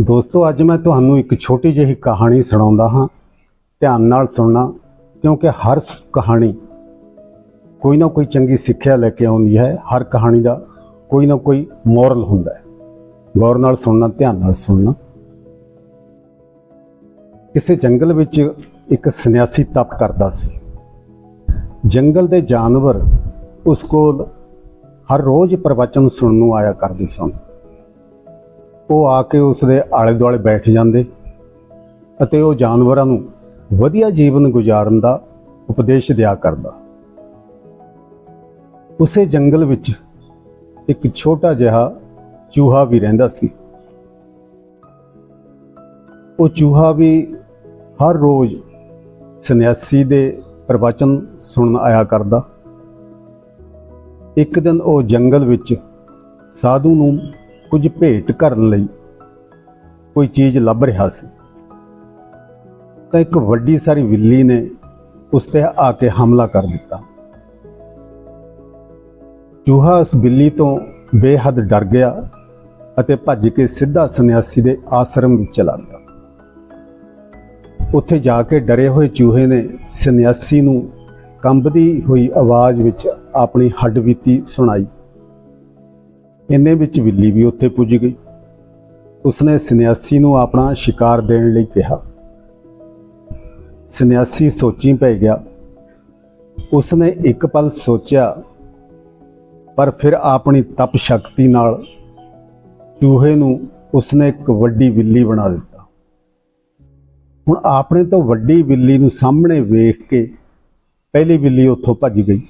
ਦੋਸਤੋ, ਅੱਜ ਮੈਂ ਤੁਹਾਨੂੰ ਇੱਕ ਛੋਟੀ ਜਿਹੀ ਕਹਾਣੀ ਸੁਣਾਉਂਦਾ ਹਾਂ। ਧਿਆਨ ਨਾਲ ਸੁਣਨਾ, ਕਿਉਂਕਿ ਹਰ ਸ- ਕਹਾਣੀ ਕੋਈ ਨਾ ਕੋਈ ਚੰਗੀ ਸਿੱਖਿਆ ਲੈ ਕੇ ਆਉਂਦੀ ਹੈ। ਹਰ ਕਹਾਣੀ ਦਾ ਕੋਈ ਨਾ ਕੋਈ ਮੋਰਲ ਹੁੰਦਾ ਹੈ। ਗੌਰ ਨਾਲ ਸੁਣਨਾ, ਧਿਆਨ ਨਾਲ ਸੁਣਨਾ। ਕਿਸੇ ਜੰਗਲ ਵਿੱਚ ਇੱਕ ਸੰਨਿਆਸੀ ਤਪ ਕਰਦਾ ਸੀ। ਜੰਗਲ ਦੇ ਜਾਨਵਰ ਉਸ ਕੋਲ ਹਰ ਰੋਜ਼ ਪ੍ਰਵਚਨ ਸੁਣਨ ਨੂੰ ਆਇਆ ਕਰਦੇ ਸਨ। ਉਹ ਆ ਕੇ ਉਸ ਦੇ ਆਲੇ ਦੁਆਲੇ ਬੈਠ ਜਾਂਦੇ ਅਤੇ ਉਹ ਜਾਨਵਰਾਂ ਨੂੰ ਵਧੀਆ ਜੀਵਨ ਗੁਜ਼ਾਰਨ ਦਾ ਉਪਦੇਸ਼ ਦਿਆ ਕਰਦਾ। ਉਸੇ ਜੰਗਲ ਵਿੱਚ ਇੱਕ ਛੋਟਾ ਜਿਹਾ ਚੂਹਾ ਵੀ ਰਹਿੰਦਾ ਸੀ। ਉਹ ਚੂਹਾ ਵੀ ਹਰ ਰੋਜ਼ ਸੰਨਿਆਸੀ ਦੇ ਪ੍ਰਵਚਨ ਸੁਣਨ ਆਇਆ ਕਰਦਾ। ਇੱਕ ਦਿਨ ਉਹ ਜੰਗਲ ਵਿੱਚ ਸਾਧੂ ਨੂੰ ਕੁਝ ਭੇਟ ਕਰਨ ਲਈ ਕੋਈ ਚੀਜ਼ ਲੱਭ ਰਿਹਾ ਸੀ। ਤਾਂ ਇੱਕ ਵੱਡੀ ਸਾਰੀ ਬਿੱਲੀ ਨੇ ਉਸ ਤੇ ਆ ਕੇ ਹਮਲਾ ਕਰ ਦਿੱਤਾ। ਚੂਹਾ ਉਸ ਬਿੱਲੀ ਤੋਂ ਬੇਹੱਦ ਡਰ ਗਿਆ ਅਤੇ ਭੱਜ ਕੇ ਸਿੱਧਾ ਸੰਨਿਆਸੀ ਦੇ ਆਸ਼ਰਮ ਵਿੱਚ ਚਲਾ ਗਿਆ। ਉੱਥੇ ਜਾ ਕੇ ਡਰੇ ਹੋਏ ਚੂਹੇ ਨੇ ਸੰਨਿਆਸੀ ਨੂੰ ਕੰਬਦੀ ਹੋਈ ਆਵਾਜ਼ ਵਿੱਚ ਆਪਣੀ ਹੱਡਬੀਤੀ ਸੁਣਾਈ। ਇੰਨੇ ਵਿੱਚ ਬਿੱਲੀ ਵੀ ਉੱਥੇ ਪੁੱਜ ਗਈ। ਉਸਨੇ ਸੰਨਿਆਸੀ ਨੂੰ ਆਪਣਾ ਸ਼ਿਕਾਰ ਦੇਣ ਲਈ ਕਿਹਾ। ਸੰਨਿਆਸੀ ਸੋਚੀ ਪੈ ਗਿਆ। ਉਸਨੇ ਇੱਕ ਪਲ ਸੋਚਿਆ, ਪਰ ਫਿਰ ਆਪਣੀ ਤਪ ਸ਼ਕਤੀ ਨਾਲ ਚੂਹੇ ਨੂੰ ਉਸਨੇ ਇੱਕ ਵੱਡੀ ਬਿੱਲੀ ਬਣਾ ਦਿੱਤਾ। ਹੁਣ ਆਪਣੇ ਤੋਂ ਵੱਡੀ ਬਿੱਲੀ ਨੂੰ ਸਾਹਮਣੇ ਵੇਖ ਕੇ ਪਹਿਲੀ ਬਿੱਲੀ ਉੱਥੋਂ ਭੱਜ ਗਈ।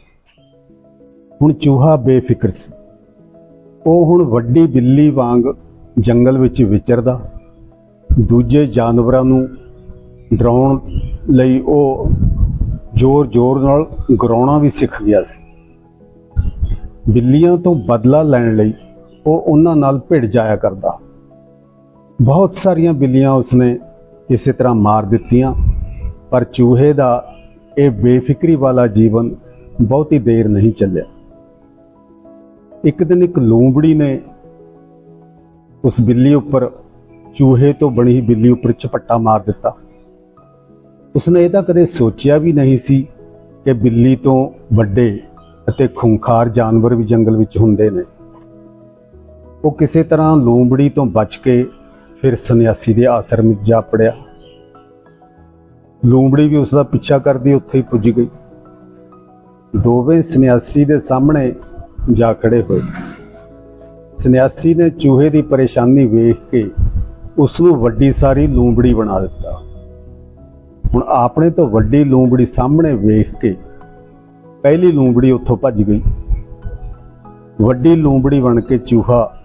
ਹੁਣ ਚੂਹਾ ਬੇਫਿਕਰ ਸੀ। ਉਹ ਹੁਣ ਵੱਡੀ ਬਿੱਲੀ ਵਾਂਗ ਜੰਗਲ ਵਿੱਚ ਵਿਚਰਦਾ। ਦੂਜੇ ਜਾਨਵਰਾਂ ਨੂੰ ਡਰਾਉਣ ਲਈ ਉਹ ਜ਼ੋਰ-ਜ਼ੋਰ ਨਾਲ ਗਰਾਉਣਾ ਵੀ ਸਿੱਖ ਗਿਆ ਸੀ। ਬਿੱਲੀਆਂ ਤੋਂ ਬਦਲਾ ਲੈਣ ਲਈ ਉਹ ਉਹਨਾਂ ਨਾਲ ਭਿੜ ਜਾਇਆ ਕਰਦਾ। ਬਹੁਤ ਸਾਰੀਆਂ ਬਿੱਲੀਆਂ ਉਸਨੇ ਇਸੇ ਤਰ੍ਹਾਂ ਮਾਰ ਦਿੱਤੀਆਂ, ਪਰ ਚੂਹੇ ਦਾ ਇਹ ਬੇਫਿਕਰੀ ਵਾਲਾ ਜੀਵਨ ਬਹੁਤੀ ਦੇਰ ਨਹੀਂ ਚੱਲਿਆ। ਇੱਕ ਦਿਨ ਇੱਕ ਲੂੰਬੜੀ ਨੇ ਉਸ ਬਿੱਲੀ ਉੱਪਰ ਚੂਹੇ ਤੋਂ ਬਣੀ ਬਿੱਲੀ ਉੱਪਰ ਝਪੱਟਾ ਮਾਰ ਦਿੱਤਾ। ਉਸਨੇ ਇਹ ਤਾਂ ਕਦੇ ਸੋਚਿਆ ਵੀ ਨਹੀਂ ਸੀ ਕਿ ਬਿੱਲੀ ਤੋਂ ਵੱਡੇ ਅਤੇ ਖੁੰਖਾਰ ਜਾਨਵਰ ਵੀ ਜੰਗਲ ਵਿੱਚ ਹੁੰਦੇ ਨੇ। ਉਹ ਕਿਸੇ ਤਰ੍ਹਾਂ ਲੂੰਬੜੀ ਤੋਂ ਬਚ ਕੇ ਫਿਰ ਸੰਨਿਆਸੀ ਦੇ ਆਸ਼ਰਮ ਵਿੱਚ ਜਾ ਪੜਿਆ। ਲੂੰਬੜੀ ਵੀ ਉਸ ਦਾ ਪਿੱਛਾ ਕਰਦੀ ਉੱਥੇ ਹੀ ਪੁੱਜ ਗਈ। ਦੋਵੇਂ ਸੰਨਿਆਸੀ ਦੇ ਸਾਹਮਣੇ ਜਾ ਖੜੇ ਹੋਏ। ਸੰਨਿਆਸੀ ਨੇ ਚੂਹੇ ਦੀ ਪਰੇਸ਼ਾਨੀ ਵੇਖ ਕੇ ਉਸ ਨੂੰ ਵੱਡੀ ਸਾਰੀ ਲੂੰਬੜੀ ਬਣਾ ਦਿੱਤਾ। ਹੁਣ ਆਪਣੇ ਤੋਂ ਵੱਡੀ ਲੂੰਬੜੀ ਸਾਹਮਣੇ ਵੇਖ ਕੇ ਪਹਿਲੀ ਲੂੰਬੜੀ ਉੱਥੋਂ ਭੱਜ ਗਈ। ਵੱਡੀ ਲੂੰਬੜੀ ਬਣ ਕੇ ਚੂਹਾ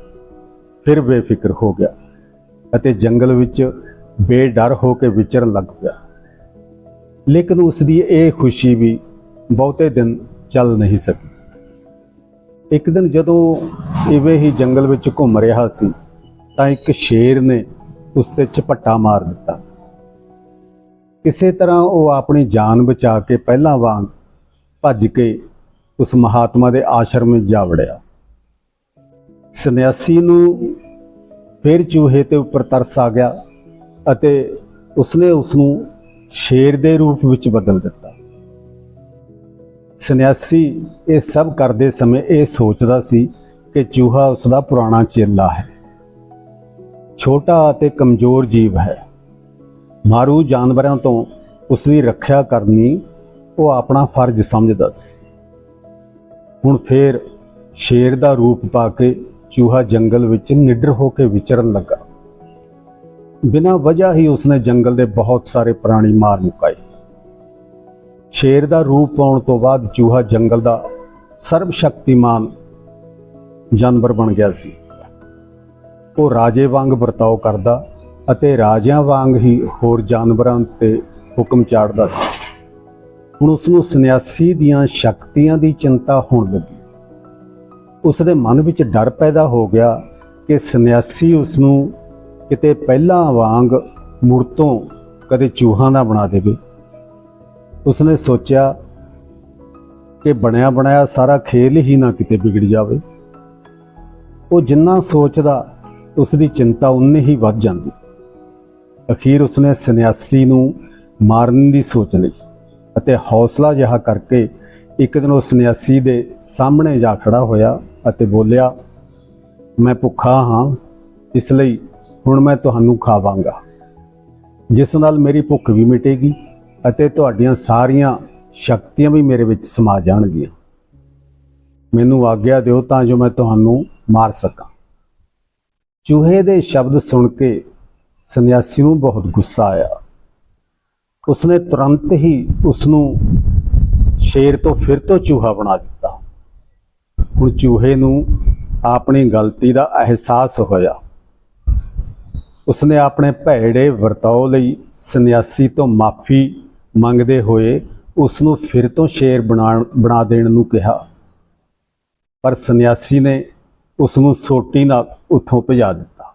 ਫਿਰ ਬੇਫਿਕਰ ਹੋ ਗਿਆ ਅਤੇ ਜੰਗਲ ਵਿੱਚ ਬੇਡਰ ਹੋ ਕੇ ਵਿਚਰਨ ਲੱਗ ਪਿਆ। ਲੇਕਿਨ ਉਸ ਦੀ ਇਹ ਖੁਸ਼ੀ ਵੀ ਬਹੁਤੇ ਦਿਨ ਚੱਲ ਨਹੀਂ ਸਕੀ। ਇੱਕ ਦਿਨ ਜਦੋਂ ਇਵੇਂ ਹੀ ਜੰਗਲ ਵਿੱਚ ਘੁੰਮ ਰਿਹਾ ਸੀ, ਤਾਂ ਇੱਕ ਸ਼ੇਰ ਨੇ ਉਸ ਤੇ ਝਪੱਟਾ ਮਾਰ ਦਿੱਤਾ। ਕਿਸੇ ਤਰ੍ਹਾਂ ਉਹ ਆਪਣੀ ਜਾਨ ਬਚਾ ਕੇ ਪਹਿਲਾਂ ਵਾਂਗ ਭੱਜ ਕੇ ਉਸ ਮਹਾਤਮਾ ਦੇ ਆਸ਼ਰਮ ਵਿੱਚ ਜਾ ਵੜਿਆ। ਸੰਨਿਆਸੀ ਨੂੰ ਫਿਰ ਚੂਹੇ ਤੇ ਉੱਪਰ ਤਰਸ ਆ ਗਿਆ ਅਤੇ ਉਸਨੇ ਉਸ ਨੂੰ ਸ਼ੇਰ ਦੇ ਰੂਪ ਵਿੱਚ ਬਦਲ ਦਿੱਤਾ। ਸੰਨਿਆਸੀ ਇਹ ਸਭ ਕਰਦੇ ਸਮੇਂ ਇਹ ਸੋਚਦਾ ਸੀ ਕਿ ਚੂਹਾ ਉਸ ਦਾ ਪੁਰਾਣਾ ਚੇਲਾ ਹੈ। ਛੋਟਾ ਅਤੇ ਕਮਜ਼ੋਰ ਜੀਵ ਹੈ। ਮਾਰੂ ਜਾਨਵਰਾਂ ਤੋਂ ਉਸ ਦੀ ਰੱਖਿਆ ਕਰਨੀ ਉਹ ਆਪਣਾ ਫਰਜ਼ ਸਮਝਦਾ ਸੀ। ਹੁਣ ਫੇਰ ਸ਼ੇਰ ਦਾ ਰੂਪ ਪਾ ਕੇ ਚੂਹਾ ਜੰਗਲ ਵਿੱਚ ਨਿਡਰ ਹੋ ਕੇ ਵਿਚਰਨ ਲੱਗਾ। ਬਿਨਾਂ ਵਜ੍ਹਾ ਹੀ ਉਸਨੇ ਜੰਗਲ ਦੇ ਬਹੁਤ ਸਾਰੇ ਪ੍ਰਾਣੀ ਮਾਰ ਮੁਕਾਏ। ਸ਼ੇਰ ਦਾ ਰੂਪ ਪਾਉਣ ਤੋਂ ਬਾਅਦ ਚੂਹਾ ਜੰਗਲ ਦਾ ਸਰਬ ਸ਼ਕਤੀਮਾਨ ਜਾਨਵਰ ਬਣ ਗਿਆ ਸੀ। ਉਹ ਰਾਜੇ ਵਾਂਗ ਵਰਤਾਓ ਕਰਦਾ ਅਤੇ ਰਾਜਿਆਂ ਵਾਂਗ ਹੀ ਹੋਰ ਜਾਨਵਰਾਂ ਤੇ ਹੁਕਮ ਚਾੜਦਾ ਸੀ। ਹੁਣ ਉਸ ਨੂੰ ਸੰਨਿਆਸੀ ਦੀਆਂ ਸ਼ਕਤੀਆਂ ਦੀ ਚਿੰਤਾ ਹੋਣ ਲੱਗੀ। ਉਸ ਦੇ ਮਨ ਵਿੱਚ ਡਰ ਪੈਦਾ ਹੋ ਗਿਆ ਕਿ ਸੰਨਿਆਸੀ ਉਸ ਨੂੰ ਕਿਤੇ ਪਹਿਲਾਂ ਵਾਂਗ ਮੁੜ ਤੋਂ ਕਦੇ ਚੂਹਾਂ ਦਾ ਬਣਾ ਦੇਵੇ। ਉਸਨੇ ਸੋਚਿਆ ਕਿ ਬਣਿਆ ਬਣਾਇਆ ਸਾਰਾ ਖੇਲ ਹੀ ਨਾ ਕਿਤੇ ਵਿਗੜ ਜਾਵੇ। ਉਹ ਜਿੰਨਾ ਸੋਚਦਾ ਉਸ ਦੀ ਚਿੰਤਾ ਉਨੀ ਹੀ ਵੱਧ ਜਾਂਦੀ। ਅਖੀਰ ਉਸਨੇ ਸੰਨਿਆਸੀ ਨੂੰ ਮਾਰਨ ਦੀ ਸੋਚ ਲਈ ਅਤੇ ਹੌਸਲਾ ਜਿਹਾ ਕਰਕੇ ਇੱਕ ਦਿਨ ਉਹ ਸੰਨਿਆਸੀ ਦੇ ਸਾਹਮਣੇ ਜਾ ਖੜਾ ਹੋਇਆ ਅਤੇ ਬੋਲਿਆ, ਮੈਂ ਭੁੱਖਾ ਹਾਂ, ਇਸ ਲਈ ਹੁਣ ਮੈਂ ਤੁਹਾਨੂੰ ਖਾਵਾਂਗਾ। ਜਿਸ ਨਾਲ ਮੇਰੀ ਭੁੱਖ ਵੀ ਮਿਟੇਗੀ ਅਤੇ ਤੁਹਾਡੀਆਂ ਸਾਰੀਆਂ ਸ਼ਕਤੀਆਂ ਵੀ ਮੇਰੇ ਵਿੱਚ ਸਮਾ ਜਾਣਗੀਆਂ। ਮੈਨੂੰ ਆਗਿਆ ਦਿਓ ਤਾਂ ਜੋ ਮੈਂ ਤੁਹਾਨੂੰ ਮਾਰ ਸਕਾਂ। ਚੂਹੇ ਦੇ ਸ਼ਬਦ ਸੁਣ ਕੇ ਸੰਨਿਆਸੀ ਨੂੰ ਬਹੁਤ ਗੁੱਸਾ ਆਇਆ। ਉਸਨੇ ਤੁਰੰਤ ਹੀ ਉਸ ਨੂੰ ਸ਼ੇਰ ਤੋਂ ਫਿਰ ਤੋਂ ਚੂਹਾ ਬਣਾ ਦਿੱਤਾ। ਹੁਣ ਚੂਹੇ ਨੂੰ ਆਪਣੀ ਗਲਤੀ ਦਾ ਅਹਿਸਾਸ ਹੋਇਆ। ਉਸਨੇ ਆਪਣੇ ਭੈੜੇ ਵਰਤਾਓ ਲਈ ਸੰਨਿਆਸੀ ਤੋਂ ਮਾਫੀ ਮੰਗਦੇ ਹੋਏ ਉਸ ਨੂੰ ਫਿਰ ਤੋਂ ਸ਼ੇਰ ਬਣਾ ਬਣਾ ਦੇਣ ਨੂੰ ਕਿਹਾ। ਪਰ ਸੰਨਿਆਸੀ ਨੇ ਉਸ ਨੂੰ ਸੋਟੀ ਨਾਲ ਉੱਥੋਂ ਭਜਾ ਦਿੱਤਾ।